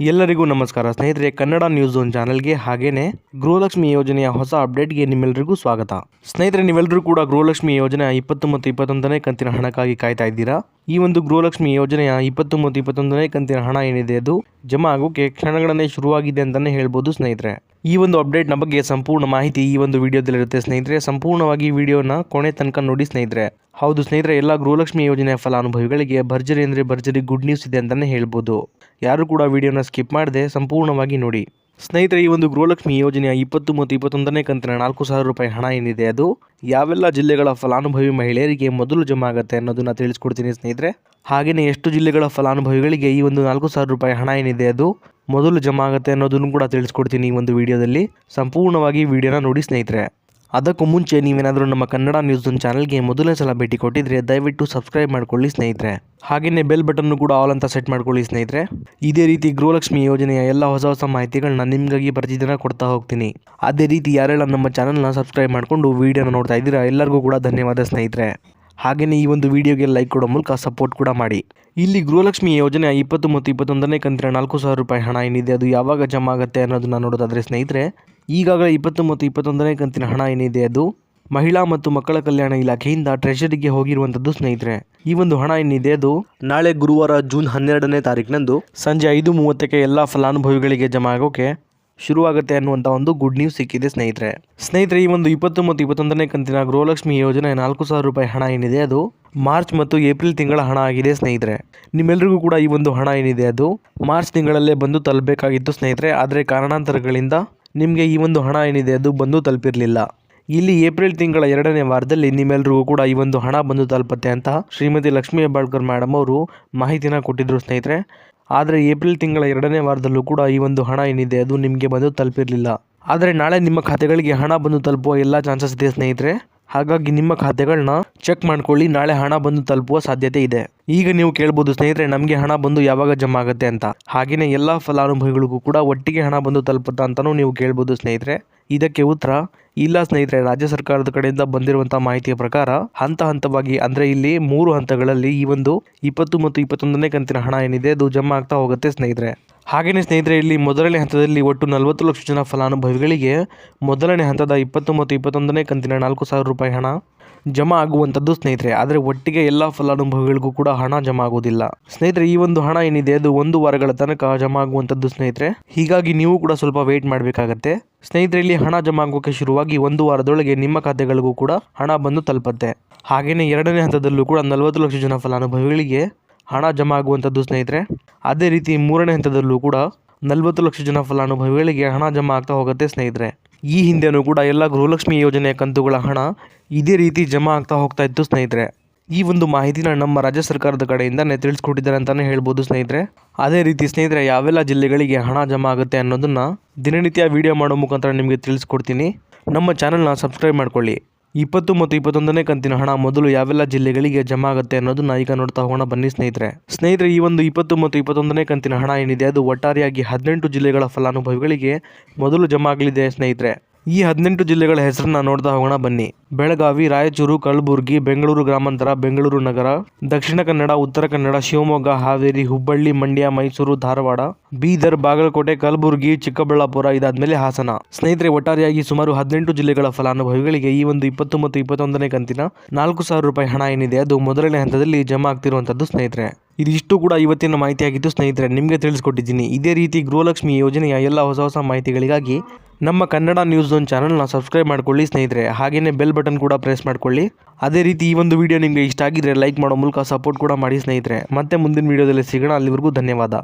ಎಲ್ಲರಿಗೂ ನಮಸ್ಕಾರ. ಸ್ನೇಹಿತರೆ, ಕನ್ನಡ ನ್ಯೂಸ್ ಒನ್ ಚಾನಲ್ಗೆ ಹಾಗೇನೆ ಗೃಹಲಕ್ಷ್ಮಿ ಯೋಜನೆಯ ಹೊಸ ಅಪ್ಡೇಟ್ಗೆ ನಿಮ್ಮೆಲ್ಲರಿಗೂ ಸ್ವಾಗತ. ಸ್ನೇಹಿತರೆ, ನೀವೆಲ್ಲರೂ ಕೂಡ ಗೃಹಲಕ್ಷ್ಮಿ ಯೋಜನೆ ಇಪ್ಪತ್ತು ಮತ್ತು ಇಪ್ಪತ್ತೊಂದನೇ ಕಂತಿನ ಹಣಕ್ಕಾಗಿ ಕಾಯ್ತಾ ಇದ್ದೀರಾ? ಈ ಒಂದು ಗೃಹಲಕ್ಷ್ಮಿ ಯೋಜನೆಯ ಇಪ್ಪತ್ತು ಮತ್ತು ಇಪ್ಪತ್ತೊಂದನೇ ಕಂತಿನ ಹಣ ಏನಿದೆ ಅದು? ಜಮಾ ಆಗೋಕೆ ಕ್ಷಣಗಳನ್ನೇ ಶುರುವಾಗಿದೆ ಅಂತಲೇ ಹೇಳ್ಬೋದು ಸ್ನೇಹಿತರೆ. ಈ ಒಂದು ಅಪ್ಡೇಟ್ನ ಬಗ್ಗೆ ಸಂಪೂರ್ಣ ಮಾಹಿತಿ ಈ ಒಂದು ವಿಡಿಯೋದಲ್ಲಿರುತ್ತೆ ಸ್ನೇಹಿತರೆ. ಸಂಪೂರ್ಣವಾಗಿ ವಿಡಿಯೋನ ಕೊನೆ ತನಕ ನೋಡಿ ಸ್ನೇಹಿತರೆ. ಹೌದು ಸ್ನೇಹಿತರೆ, ಎಲ್ಲ ಗೃಹಲಕ್ಷ್ಮಿ ಯೋಜನೆಯ ಫಲಾನುಭವಿಗಳಿಗೆ ಭರ್ಜರಿ ಅಂದರೆ ಭರ್ಜರಿ ಗುಡ್ ನ್ಯೂಸ್ ಇದೆ ಅಂತಲೇ ಹೇಳ್ಬೋದು. ಯಾರು ಕೂಡ ವಿಡಿಯೋನ ಸ್ಕಿಪ್ ಮಾಡದೆ ಸಂಪೂರ್ಣವಾಗಿ ನೋಡಿ. ಸ್ನೇಹಿತರೆ, ಈ ಒಂದು ಗೃಹಲಕ್ಷ್ಮಿ ಯೋಜನೆಯ ಇಪ್ಪತ್ತು ಮತ್ತು ಇಪ್ಪತ್ತೊಂದನೇ ಕಂತಿನ ನಾಲ್ಕು ಸಾವಿರ ರೂಪಾಯಿ ಹಣ ಏನಿದೆ ಅದು? ಯಾವೆಲ್ಲ ಜಿಲ್ಲೆಗಳ ಫಲಾನುಭವಿ ಮಹಿಳೆಯರಿಗೆ ಮೊದಲು ಜಮಾ ಆಗುತ್ತೆ ಅನ್ನೋದನ್ನ ತಿಳಿಸ್ಕೊಡ್ತೀನಿ ಸ್ನೇಹಿತರೆ. ಹಾಗೆಯೇ ಎಷ್ಟು ಜಿಲ್ಲೆಗಳ ಫಲಾನುಭವಿಗಳಿಗೆ ಈ ಒಂದು ನಾಲ್ಕು ಸಾವಿರ ರೂಪಾಯಿ ಹಣ ಏನಿದೆ ಅದು ಮೊದಲು ಜಮಾ ಆಗುತ್ತೆ ಅನ್ನೋದನ್ನು ಕೂಡ ತಿಳಿಸ್ಕೊಡ್ತೀನಿ ಈ ಒಂದು ವಿಡಿಯೋದಲ್ಲಿ. ಸಂಪೂರ್ಣವಾಗಿ ವಿಡಿಯೋನ ನೋಡಿ ಸ್ನೇಹಿತರೆ. ಅದಕ್ಕೂ ಮುಂಚೆ ನೀವೇನಾದರೂ ನಮ್ಮ ಕನ್ನಡ ನ್ಯೂಸ್ ಒಂದು ಚಾನಲ್ಗೆ ಮೊದಲನೇ ಸಲ ಭೇಟಿ ಕೊಟ್ಟಿದ್ರೆ ದಯವಿಟ್ಟು ಸಬ್ಸ್ಕ್ರೈಬ್ ಮಾಡ್ಕೊಳ್ಳಿ ಸ್ನೇಹಿತರೆ. ಹಾಗೆಯೇ ಬೆಲ್ ಬಟನ್ನು ಕೂಡ ಆಲ್ ಅಂತ ಸೆಟ್ ಮಾಡ್ಕೊಳ್ಳಿ ಸ್ನೇಹಿತರೆ. ಇದೇ ರೀತಿ ಗೃಹಲಕ್ಷ್ಮಿ ಯೋಜನೆಯ ಎಲ್ಲ ಹೊಸ ಹೊಸ ಮಾಹಿತಿಗಳನ್ನ ನಿಮಗಾಗಿ ಪ್ರತಿದಿನ ಕೊಡ್ತಾ ಹೋಗ್ತೀನಿ. ಅದೇ ರೀತಿ ಯಾರೆಲ್ಲ ನಮ್ಮ ಚಾನಲ್ನ ಸಬ್ಸ್ಕ್ರೈಬ್ ಮಾಡಿಕೊಂಡು ವಿಡಿಯೋನ ನೋಡ್ತಾ ಇದ್ದೀರಾ, ಎಲ್ಲರಿಗೂ ಕೂಡ ಧನ್ಯವಾದ ಸ್ನೇಹಿತರೆ. ಹಾಗೆಯೇ ಈ ಒಂದು ವಿಡಿಯೋಗೆ ಲೈಕ್ ಕೊಡೋ ಮೂಲಕ ಸಪೋರ್ಟ್ ಕೂಡ ಮಾಡಿ. ಇಲ್ಲಿ ಗೃಹಲಕ್ಷ್ಮಿ ಯೋಜನೆ ಇಪ್ಪತ್ತು ಮತ್ತು ಇಪ್ಪತ್ತೊಂದನೇ ಕಂತಿನ ನಾಲ್ಕು ಸಾವಿರ ರೂಪಾಯಿ ಹಣ ಏನಿದೆ, ಅದು ಯಾವಾಗ ಜಮಾ ಆಗುತ್ತೆ ಅನ್ನೋದನ್ನ ನೋಡೋದಾದರೆ ಸ್ನೇಹಿತರೆ, ಈಗಾಗಲೇ ಇಪ್ಪತ್ತು ಮತ್ತು ಇಪ್ಪತ್ತೊಂದನೇ ಕಂತಿನ ಹಣ ಏನಿದೆ, ಅದು ಮಹಿಳಾ ಮತ್ತು ಮಕ್ಕಳ ಕಲ್ಯಾಣ ಇಲಾಖೆಯಿಂದ ಟ್ರೆಷರಿಗೆ ಹೋಗಿರುವಂಥದ್ದು ಸ್ನೇಹಿತರೆ. ಈ ಒಂದು ಹಣ ಏನಿದೆ, ಅದು ನಾಳೆ ಗುರುವಾರ ಜೂನ್ ಹನ್ನೆರಡನೇ ತಾರೀಕಿನಂದು ಸಂಜೆ ಐದು ಮೂವತ್ತಕ್ಕೆ ಎಲ್ಲ ಫಲಾನುಭವಿಗಳಿಗೆ ಜಮಾ ಆಗೋಕೆ ಶುರುವಾಗುತ್ತೆ ಅನ್ನುವಂಥ ಒಂದು ಗುಡ್ ನ್ಯೂಸ್ ಸಿಕ್ಕಿದೆ ಸ್ನೇಹಿತರೆ. ಸ್ನೇಹಿತರೆ, ಈ ಒಂದು ಇಪ್ಪತ್ತು ಮತ್ತು ಇಪ್ಪತ್ತೊಂದನೇ ಕಂತಿನ ಗೃಹಲಕ್ಷ್ಮಿ ಯೋಜನೆ ನಾಲ್ಕು ಸಾವಿರ ರೂಪಾಯಿ ಹಣ ಏನಿದೆ ಅದು? ಮಾರ್ಚ್ ಮತ್ತು ಏಪ್ರಿಲ್ ತಿಂಗಳ ಹಣ ಆಗಿದೆ ಸ್ನೇಹಿತರೆ. ನಿಮ್ಮೆಲ್ಲರಿಗೂ ಕೂಡ ಈ ಒಂದು ಹಣ ಏನಿದೆ ಅದು? ಮಾರ್ಚ್ ತಿಂಗಳಲ್ಲೇ ಬಂದು ತಲುಪಬೇಕಾಗಿತ್ತು ಸ್ನೇಹಿತರೆ, ಆದರೆ ಕಾರಣಾಂತರಗಳಿಂದ ನಿಮಗೆ ಈ ಒಂದು ಹಣ ಏನಿದೆ ಅದು ಬಂದು ತಲುಪಿರಲಿಲ್ಲ. ಇಲ್ಲಿ ಏಪ್ರಿಲ್ ತಿಂಗಳ ಎರಡನೇ ವಾರದಲ್ಲಿ ನಿಮ್ಮೆಲ್ಲರಿಗೂ ಕೂಡ ಈ ಒಂದು ಹಣ ಬಂದು ತಲುಪತ್ತೆ ಅಂತ ಶ್ರೀಮತಿ ಲಕ್ಷ್ಮೀ ಹೆಬ್ಬಾಳ್ಕರ್ ಮೇಡಮ್ ಅವರು ಮಾಹಿತಿನ ಕೊಟ್ಟಿದ್ರು ಸ್ನೇಹಿತರೆ. ಆದರೆ ಏಪ್ರಿಲ್ ತಿಂಗಳ ಎರಡನೇ ವಾರದಲ್ಲೂ ಕೂಡ ಈ ಒಂದು ಹಣ ಏನಿದೆ, ಅದು ನಿಮಗೆ ಬಂದು ತಲುಪಿರಲಿಲ್ಲ. ಆದರೆ ನಾಳೆ ನಿಮ್ಮ ಖಾತೆಗಳಿಗೆ ಹಣ ಬಂದು ತಲುಪುವ ಎಲ್ಲ ಚಾನ್ಸಸ್ ಇದೆ ಸ್ನೇಹಿತರೆ. ಹಾಗಾಗಿ ನಿಮ್ಮ ಖಾತೆಗಳನ್ನ ಚೆಕ್ ಮಾಡ್ಕೊಳ್ಳಿ, ನಾಳೆ ಹಣ ಬಂದು ತಲುಪುವ ಸಾಧ್ಯತೆ ಇದೆ. ಈಗ ನೀವು ಕೇಳ್ಬೋದು, ಸ್ನೇಹಿತರೆ, ನಮಗೆ ಹಣ ಬಂದು ಯಾವಾಗ ಜಮಾ ಆಗುತ್ತೆ ಅಂತ. ಹಾಗೆಯೇ ಎಲ್ಲ ಫಲಾನುಭವಿಗಳಿಗೂ ಕೂಡ ಒಟ್ಟಿಗೆ ಹಣ ಬಂದು ತಲುಪುತ್ತಾ ಅಂತಲೂ ನೀವು ಕೇಳ್ಬೋದು, ಸ್ನೇಹಿತರೆ. ಇದಕ್ಕೆ ಉತ್ತರ, ಇಲ್ಲ ಸ್ನೇಹಿತರೆ, ರಾಜ್ಯ ಸರ್ಕಾರದ ಕಡೆಯಿಂದ ಬಂದಿರುವಂತಹ ಮಾಹಿತಿಯ ಪ್ರಕಾರ, ಹಂತ ಹಂತವಾಗಿ, ಅಂದ್ರೆ ಇಲ್ಲಿ ಮೂರು ಹಂತಗಳಲ್ಲಿ ಈ ಒಂದು ಇಪ್ಪತ್ತು ಮತ್ತು ಇಪ್ಪತ್ತೊಂದನೇ ಕಂತಿನ ಹಣ ಏನಿದೆ, ಅದು ಜಮಾ ಆಗ್ತಾ ಹೋಗುತ್ತೆ, ಸ್ನೇಹಿತರೆ. ಹಾಗೆಯೇ ಸ್ನೇಹಿತರೆ, ಇಲ್ಲಿ ಮೊದಲನೇ ಹಂತದಲ್ಲಿ ಒಟ್ಟು ನಲವತ್ತು ಲಕ್ಷ ಜನ ಫಲಾನುಭವಿಗಳಿಗೆ ಮೊದಲನೇ ಹಂತದ ಇಪ್ಪತ್ತು ಮತ್ತು ಇಪ್ಪತ್ತೊಂದನೇ ಕಂತಿನ ನಾಲ್ಕು ಸಾವಿರ ರೂಪಾಯಿ ಹಣ ಜಮಾ ಆಗುವಂಥದ್ದು, ಸ್ನೇಹಿತರೆ. ಆದರೆ ಒಟ್ಟಿಗೆ ಎಲ್ಲ ಫಲಾನುಭವಿಗಳಿಗೂ ಕೂಡ ಹಣ ಜಮಾ ಆಗುವುದಿಲ್ಲ ಸ್ನೇಹಿತರೆ, ಈ ಒಂದು ಹಣ ಏನಿದೆ, ಅದು ಒಂದು ವಾರಗಳ ತನಕ ಜಮಾ ಆಗುವಂಥದ್ದು ಸ್ನೇಹಿತರೆ. ಹೀಗಾಗಿ ನೀವು ಕೂಡ ಸ್ವಲ್ಪ ವೇಟ್ ಮಾಡಬೇಕಾಗತ್ತೆ. ಸ್ನೇಹಿತರೆ, ಇಲ್ಲಿ ಹಣ ಜಮಾ ಆಗೋಕೆ ಶುರುವಾಗಿ ಒಂದು ವಾರದೊಳಗೆ ನಿಮ್ಮ ಖಾತೆಗಳಿಗೂ ಕೂಡ ಹಣ ಬಂದು ತಲುಪತ್ತೆ. ಹಾಗೆಯೇ ಎರಡನೇ ಹಂತದಲ್ಲೂ ಕೂಡ ನಲವತ್ತು ಲಕ್ಷ ಜನ ಫಲಾನುಭವಿಗಳಿಗೆ ಹಣ ಜಮಾ ಆಗುವಂಥದ್ದು ಸ್ನೇಹಿತರೆ. ಅದೇ ರೀತಿ ಮೂರನೇ ಹಂತದಲ್ಲೂ ಕೂಡ ನಲವತ್ತು ಲಕ್ಷ ಜನ ಫಲಾನುಭವಿಗಳಿಗೆ ಹಣ ಜಮಾ ಆಗ್ತಾ ಹೋಗುತ್ತೆ ಸ್ನೇಹಿತರೆ. ಈ ಹಿಂದೆನೂ ಕೂಡ ಎಲ್ಲ ಗೃಹಲಕ್ಷ್ಮಿ ಯೋಜನೆಯ ಕಂತುಗಳ ಹಣ ಇದೇ ರೀತಿ ಜಮಾ ಆಗ್ತಾ ಹೋಗ್ತಾ ಇತ್ತು ಸ್ನೇಹಿತರೆ. ಈ ಒಂದು ಮಾಹಿತಿನ ನಮ್ಮ ರಾಜ್ಯ ಸರ್ಕಾರದ ಕಡೆಯಿಂದನೇ ತಿಳಿಸ್ಕೊಟ್ಟಿದ್ದಾರೆ ಅಂತಲೇ ಹೇಳ್ಬೋದು ಸ್ನೇಹಿತರೆ. ಅದೇ ರೀತಿ ಸ್ನೇಹಿತರೆ, ಯಾವೆಲ್ಲ ಜಿಲ್ಲೆಗಳಿಗೆ ಹಣ ಜಮಾ ಆಗುತ್ತೆ ಅನ್ನೋದನ್ನು ದಿನನಿತ್ಯ ವಿಡಿಯೋ ಮಾಡೋ ಮುಖಾಂತರ ನಿಮಗೆ ತಿಳಿಸ್ಕೊಡ್ತೀನಿ. ನಮ್ಮ ಚಾನಲ್ನ ಸಬ್ಸ್ಕ್ರೈಬ್ ಮಾಡ್ಕೊಳ್ಳಿ. ಇಪ್ಪತ್ತು ಮತ್ತು ಇಪ್ಪತ್ತೊಂದನೇ ಕಂತಿನ ಹಣ ಮೊದಲು ಯಾವೆಲ್ಲ ಜಿಲ್ಲೆಗಳಿಗೆ ಜಮಾ ಆಗುತ್ತೆ ಅನ್ನೋದನ್ನ ಈಗ ನೋಡ್ತಾ ಹೋಗೋಣ ಬನ್ನಿ ಸ್ನೇಹಿತರೆ. ಸ್ನೇಹಿತರೆ, ಈ ಒಂದು ಇಪ್ಪತ್ತು ಮತ್ತು ಇಪ್ಪತ್ತೊಂದನೇ ಕಂತಿನ ಹಣ ಏನಿದೆ, ಅದು ಒಟ್ಟಾರೆಯಾಗಿ ಹದಿನೆಂಟು ಜಿಲ್ಲೆಗಳ ಫಲಾನುಭವಿಗಳಿಗೆ ಮೊದಲು ಜಮಾ ಆಗಲಿದೆ ಸ್ನೇಹಿತರೆ. ಈ ಹದಿನೆಂಟು ಜಿಲ್ಲೆಗಳ ಹೆಸರನ್ನ ನೋಡ್ತಾ ಹೋಗೋಣ ಬನ್ನಿ. ಬೆಳಗಾವಿ, ರಾಯಚೂರು, ಕಲಬುರಗಿ, ಬೆಂಗಳೂರು ಗ್ರಾಮಾಂತರ, ಬೆಂಗಳೂರು ನಗರ, ದಕ್ಷಿಣ ಕನ್ನಡ, ಉತ್ತರ ಕನ್ನಡ, ಶಿವಮೊಗ್ಗ, ಹಾವೇರಿ, ಹುಬ್ಬಳ್ಳಿ, ಮಂಡ್ಯ, ಮೈಸೂರು, ಧಾರವಾಡ, ಬೀದರ್, ಬಾಗಲಕೋಟೆ, ಕಲಬುರಗಿ, ಚಿಕ್ಕಬಳ್ಳಾಪುರ ಇದಾದ್ಮೇಲೆ ಹಾಸನ. ಸ್ನೇಹಿತರೆ, ಒಟ್ಟಾರೆಯಾಗಿ ಸುಮಾರು ಹದಿನೆಂಟು ಜಿಲ್ಲೆಗಳ ಫಲಾನುಭವಿಗಳಿಗೆ ಈ ಒಂದು ಇಪ್ಪತ್ತು ಮತ್ತು ಇಪ್ಪತ್ತೊಂದನೇ ಕಂತಿನ ನಾಲ್ಕು ಸಾವಿರ ರೂಪಾಯಿ ಹಣ ಏನಿದೆ, ಅದು ಮೊದಲನೇ ಹಂತದಲ್ಲಿ ಜಮಾ ಆಗ್ತಿರುವಂಥದ್ದು ಸ್ನೇಹಿತರೆ. ಇದಿಷ್ಟು ಕೂಡ ಇವತ್ತಿನ ಮಾಹಿತಿಯಾಗಿದ್ದು ಸ್ನೇಹಿತರೆ, ನಿಮಗೆ ತಿಳಿಸ್ಕೊಟ್ಟಿದ್ದೀನಿ. ಇದೇ ರೀತಿ ಗೃಹಲಕ್ಷ್ಮಿ ಯೋಜನೆಯ ಎಲ್ಲ ಹೊಸ ಹೊಸ ಮಾಹಿತಿಗಳಿಗಾಗಿ ನಮ್ಮ ಕನ್ನಡ ನ್ಯೂಸ್ ಝೋನ್ ಚಾನಲ್ನ ಸಬ್ಸ್ಕ್ರೈಬ್ ಮಾಡ್ಕೊಳ್ಳಿ ಸ್ನೇಹಿತರೆ. ಹಾಗೆಯೇ ಬೆಲ್ ಬಟನ್ ಕೂಡ ಪ್ರೆಸ್ ಮಾಡ್ಕೊಳ್ಳಿ. ಅದೇ ರೀತಿ ಈ ಒಂದು ವಿಡಿಯೋ ನಿಮಗೆ ಇಷ್ಟ ಆಗಿದ್ರೆ ಲೈಕ್ ಮಾಡೋ ಮೂಲಕ ಸಪೋರ್ಟ್ ಕೂಡ ಮಾಡಿ ಸ್ನೇಹಿತರೆ. ಮತ್ತೆ ಮುಂದಿನ ವಿಡಿಯೋದಲ್ಲಿ ಸಿಗೋಣ. ಅಲ್ಲಿವರೆಗೂ ಧನ್ಯವಾದ.